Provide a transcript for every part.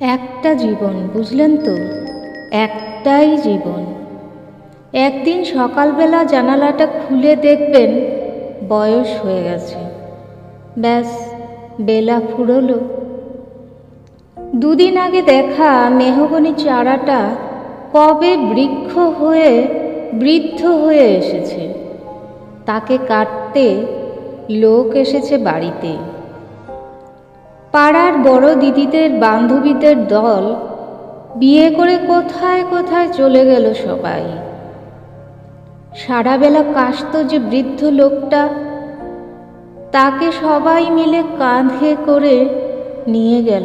একটা জীবন, বুঝলেন তো? একটাই জীবন। একদিন সকালবেলা জানালাটা খুলে দেখবেন বয়স হয়ে গেছে। ব্যাস, বেলা ফুরলো। দুদিন আগে দেখা মেহগনি চারাটা কবে বৃক্ষ হয়ে, বৃদ্ধ হয়ে এসেছে। তাকে কাটতে লোক এসেছে বাড়িতে। পাড়ার বড় দিদিদের বান্ধবীদের দল বিয়ে করে কোথায় কোথায় চলে গেল সবাই। সারাবেলা কাশত যে বৃদ্ধ লোকটা, তাকে সবাই মিলে কাঁধে করে নিয়ে গেল।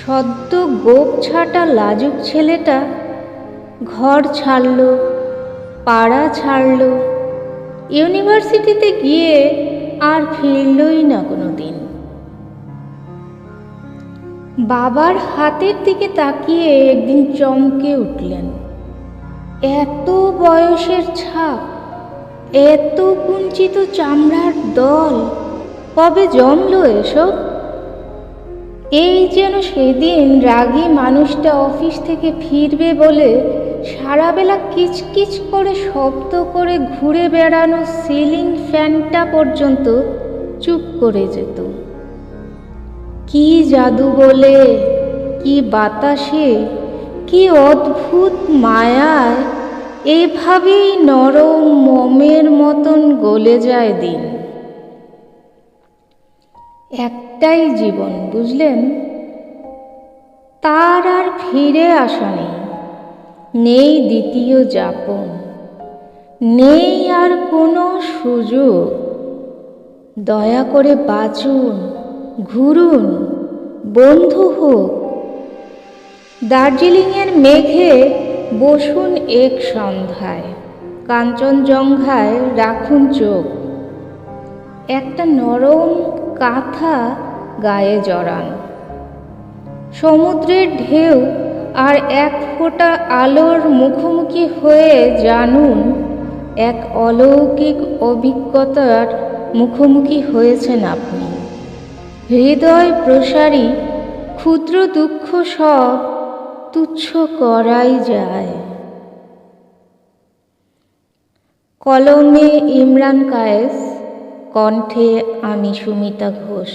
সদ্য গোপ ছাটা লাজুক ছেলেটা ঘর ছাড়ল, পাড়া ছাড়ল, ইউনিভার্সিটিতে গিয়ে আর ফিরলই না কোনো দিন বাবার হাতের দিকে তাকিয়ে একদিন চমকে উঠলেন। এত বয়সের ছাপ, এত কুঞ্চিত চামড়ার দল, কবে জমলো এসব? এই যেন সেদিন রাগী মানুষটা অফিস থেকে ফিরবে বলে সারাবেলা কিচকিচ করে শব্দ করে ঘুরে বেড়ানো সিলিং ফ্যানটা পর্যন্ত চুপ করে যেত। কি জাদু বলে? কি বাতাসে? কি অদ্ভুত মায়ায়? এভাবেই নরম মমের মতন গলে যায় দিন। একটাই জীবন, বুঝলেন? তার আর ফিরে আসা নেই। নেই দ্বিতীয় যাপন। নেই আর কোনো সুযোগ। দয়া করে বাঁচুন। ঘুরুন, বন্ধু হোক। দার্জিলিংয়ের মেঘে বসুন এক সন্ধ্যায়, কাঞ্চনজঙ্ঘায় রাখুন চোখ। একটা নরম কাঁথা গায়ে জড়ান। সমুদ্রের ঢেউ আর এক ফোঁটা আলোর মুখোমুখি হয়ে জানুন, এক অলৌকিক অভিজ্ঞতার মুখোমুখি হয়েছেন আপনি। হৃদয় প্রসারী ক্ষুদ্র দুঃখ সব তুচ্ছ করাই যায়। কলমে ইমরান কায়েস, কণ্ঠে আমি সুমিতা ঘোষ।